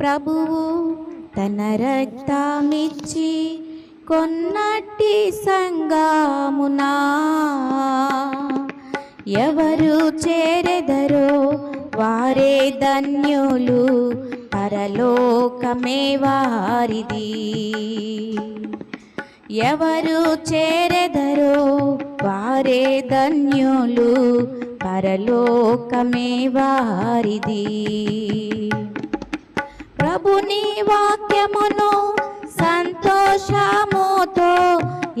ప్రభువు తన రక్తమిచ్చి కొన్నట్టి సంగామునా ఎవరు చేరెదరో వారే ధన్యులు పరలోకమే వారిది. ఎవరు చేరెదరో వారే ధన్యులు పరలోకమే వారిది. నీ వాక్యమును సంతోషముతో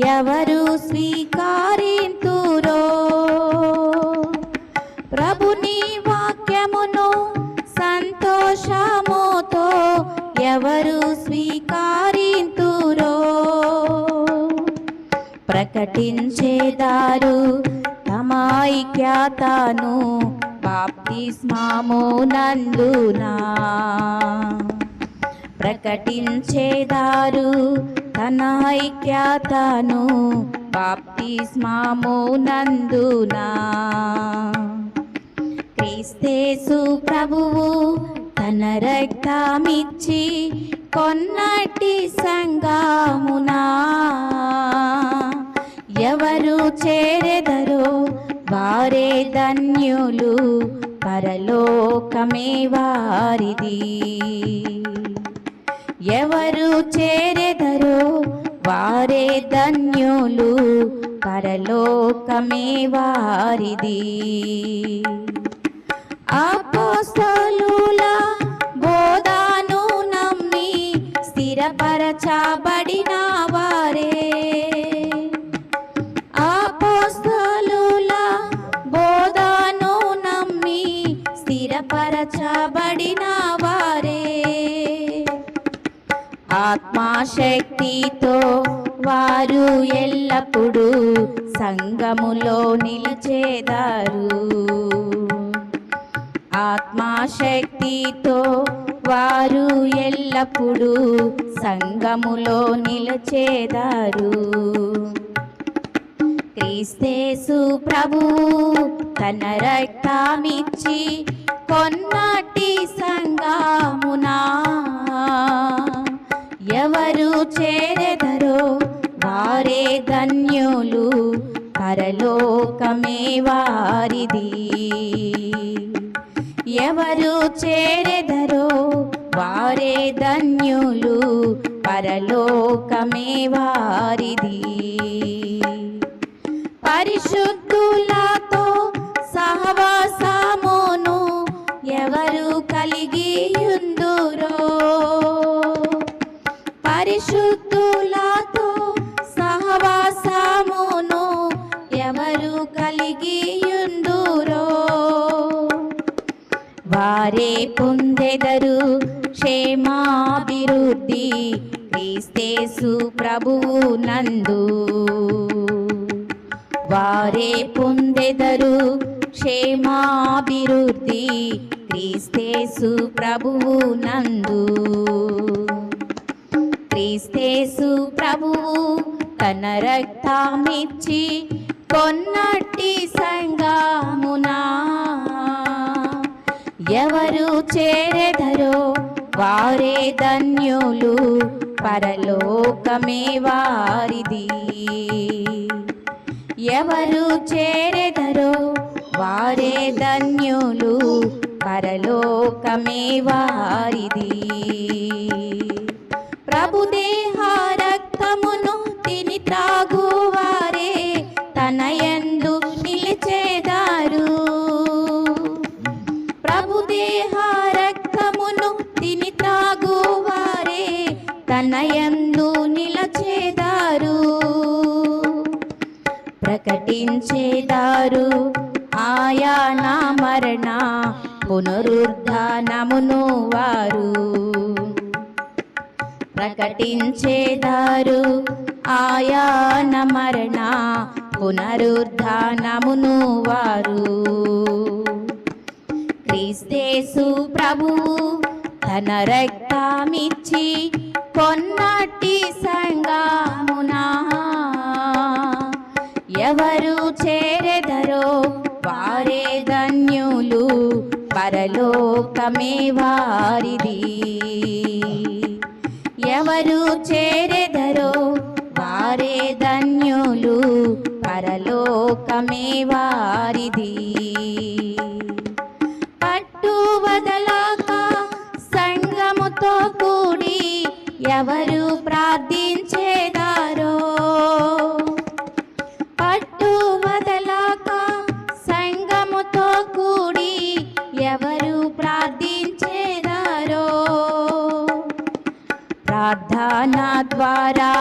ఎవరు స్వీకరింతురో? ప్రభుని వాక్యమును సంతోషముతో ఎవరు స్వీకరింతురో? ప్రకటించేదారు తమ ఐక్యతను బాప్తిస్మాము నందునా? ప్రకటించేదారు తన ఐక్యతను బాప్తిస్మాము నందునా. క్రీస్తేసు ప్రభువు తన రక్తమిచ్చి కొన్నటి సంగమునా ఎవరు చేరెదరో వారే ధన్యులు పరలోకమే వారిది. ఎవరు చేరెదరో వారే ధన్యులు పరలోకమే వారిది. అపోస్తలుల శక్తితో వారు ఎల్లప్పుడూ సంగములో నిలిచేదారు. ఆత్మాశక్తితో వారు ఎల్లప్పుడూ సంగములో నిలిచేదారు. క్రీస్తేసు ప్రభువు తన రక్తమిచ్చి కొన్నటి సంగమునా ఎవరు చేరెదరో వారే ధన్యులు పరలోకమే వారిది. ఎవరు చేరెదరో వారే ధన్యులు పరలోకమే వారిది. పరిశుద్ధ వారే పొందెదరు క్షేమాభివృద్ధి క్రీస్తేసు ప్రభువు నందు. వారే పొందెదరు క్షేమాభివృద్ధి క్రీస్తేసు ప్రభువు నందు. క్రీస్తేసు ప్రభువు తన రక్తమిచ్చి కొన్నట్టి సంగామునా ఎవరు చేరెదరో వారే ధన్యులు పరలోకమే వారిది. ఎవరు చేరెదరో వారే ధన్యులు పరలోకమే వారిది. తనయందు నిలచేదారు. ప్రకటించేదారు ఆయా నా మరణ పునరుద్ధానమును వారు. ప్రకటించేదారు ఆయాన మరణ పునరుద్ధానమును వారు. క్రీస్తేసు ప్రభు తన మిచ్చి కొన్నటి సంగమునా ఎవరు చేరెదరో వారే ధన్యులు పరలోకమే వారిది. ఎవరు చేరెదరో వారే ధన్యులు పరలోకమే వారిది. ఎవరు ప్రార్థించేదారో? పట్టు వదలక సంగముతో కూడి ఎవరు ప్రార్థించేదారో? ప్రార్థన ద్వారా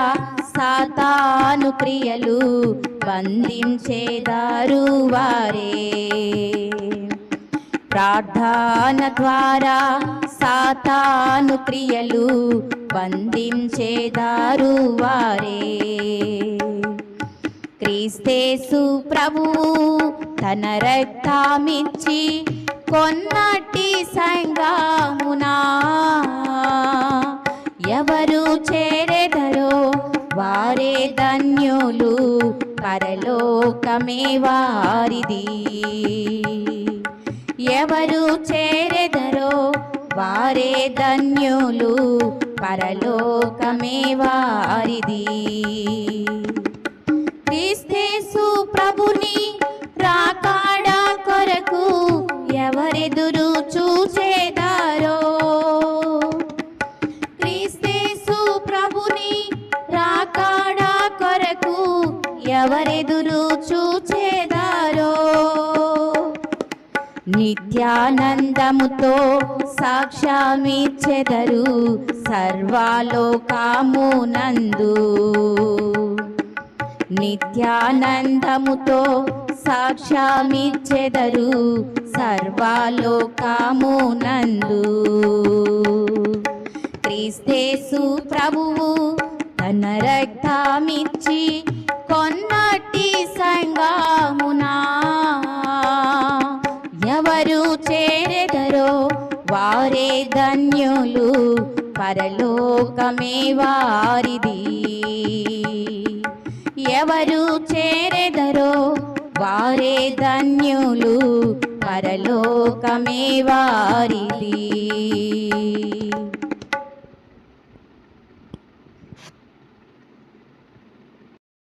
సాతాను క్రియలు బంధించేదారు వారే. ప్రార్థన ద్వారా సాతాను క్రియలు బంధించేదారు వారే. క్రీస్తేసు ప్రభు తన రక్తమిచ్చి కొన్నటి సంగమునా ఎవరు చేరెదరో వారే ధన్యులు పరలోకమే వారిది. ఎవరు చేరెదరో వారే ధన్యులు పరలోకమే వారిది. క్రీస్తేసు ప్రభుని రాకాడా కొరకు ఎవరెదురు నిత్యానందముతో సాక్ష్యమిచ్చెదరు సర్వాలోకామునందు నిత్యానందముతో సాక్ష్యమిచ్చెదరు సర్వాలోకామునందు క్రీస్తేసు ప్రభువు తన రక్తమిచ్చి కొన్నటి సంగా పరలోకమే వారిది. ఎవరు చేరెదరో వారే ధన్యులు పరలోకమే వారిది.